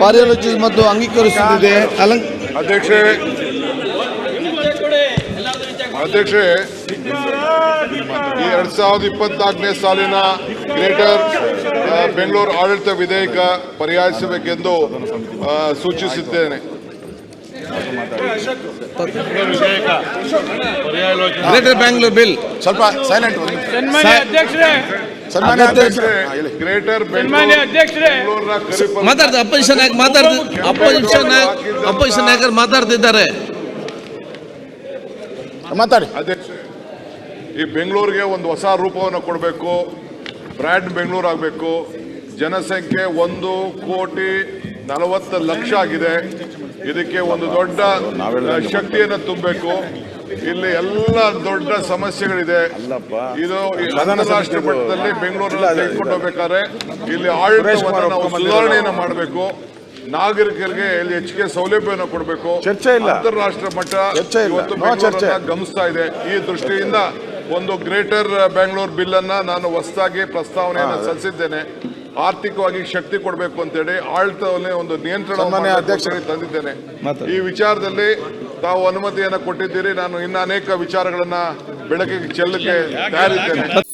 ಕಾರ್ಯಾಲೋಚಿಸಿ ಮತ್ತು ಅಂಗೀಕರಿಸುತ್ತಿದೆ. ಅಲಂ ಅಧ್ಯಕ್ಷೆ ಅಧ್ಯಕ್ಷೆ ಈ ಎರಡ್ ಸಾವಿರದ ಇಪ್ಪತ್ನಾಲ್ಕನೇ ಸಾಲಿನ ಗ್ರೇಟರ್ ಬೆಂಗಳೂರು ಆಡಳಿತ ವಿಧೇಯಕ ಪರಿಹರಿಸಬೇಕೆಂದು ಸೂಚಿಸುತ್ತೇನೆ. ಸೂಚಿಸಿದ್ದೇನೆ ಗ್ರೇಟರ್ ಬೆಂಗಳೂರು ಬಿಲ್. ಸ್ವಲ್ಪ ಸೈಲೆಂಟ್ ಸನ್ಮಾನ್ಯ ಗ್ರೇಟರ್ ಮಾತಾಡ್ತಾರೆ ಅಪೋಸಿಷನ್ ಆಗಿ ಮಾತಾಡ್ತಿ ಅಪೋಸಿಷನ್ ಅಪೋಸಿಷನ್ ನಾಯಕರು ಮಾತಾಡ್ತಿದ್ದಾರೆ. ಮಾತಾಡಿ. ಅಧ್ಯಕ್ಷ ಈ ಬೆಂಗಳೂರಿಗೆ ಒಂದು ಹೊಸ ರೂಪವನ್ನು ಕೊಡಬೇಕು ಬ್ರ್ಯಾಂಡ್ ಬೆಂಗಳೂರು ಆಗಬೇಕು. ಜನಸಂಖ್ಯೆ ಒಂದು ಕೋಟಿ ನಲವತ್ತು ಲಕ್ಷ ಆಗಿದೆ. ಇದಕ್ಕೆ ಒಂದು ದೊಡ್ಡ ಶಕ್ತಿಯನ್ನು ತುಂಬಬೇಕು. ಇಲ್ಲಿ ಎಲ್ಲ ದೊಡ್ಡ ಸಮಸ್ಯೆಗಳಿದೆ. ಇದು ಅಂತಾರಾಷ್ಟ್ರೀಯ ಮಟ್ಟದಲ್ಲಿ ಬೆಂಗಳೂರಲ್ಲಿ ತೆಗೆದುಕೊಂಡು ಹೋಗ್ಬೇಕಾದ್ರೆ ಇಲ್ಲಿ ಆಡಳಿತವನ್ನು ನಾವು ಸುಧಾರಣೆಯನ್ನು ಮಾಡಬೇಕು. ನಾಗರಿಕರಿಗೆ ಇಲ್ಲಿ ಹೆಚ್ಚಿಗೆ ಸೌಲಭ್ಯವನ್ನು ಕೊಡಬೇಕು. ಚರ್ಚೆ ಇಲ್ಲ. ಅಂತಾರಾಷ್ಟ್ರೀಯ ಮಟ್ಟ ಇವತ್ತು ಗಮನಿಸ್ತಾ ಇದೆ. ಈ ದೃಷ್ಟಿಯಿಂದ ಒಂದು ಗ್ರೇಟರ್ ಬೆಂಗಳೂರು ಬಿಲ್ ಅನ್ನ ನಾನು ಹೊಸದಾಗಿ ಪ್ರಸ್ತಾವನೆಯನ್ನು ಸಲ್ಲಿಸಿದ್ದೇನೆ. ಆರ್ಥಿಕವಾಗಿ ಶಕ್ತಿ ಕೊಡಬೇಕು ಅಂತೇಳಿ ಆಳ್ತವನ್ನೇ ಒಂದು ನಿಯಂತ್ರಣ. ತಂದಿದ್ದೇನೆ. ಈ ವಿಚಾರದಲ್ಲಿ ತಾವು ಅನುಮತಿಯನ್ನು ಕೊಟ್ಟಿದ್ದೀರಿ. ನಾನು ಇನ್ನು ಅನೇಕ ವಿಚಾರಗಳನ್ನ ಬೆಳಕಿಗೆ ಚೆಲ್ಲಕ್ಕೆ ತಯಾರಿದ್ದೇನೆ.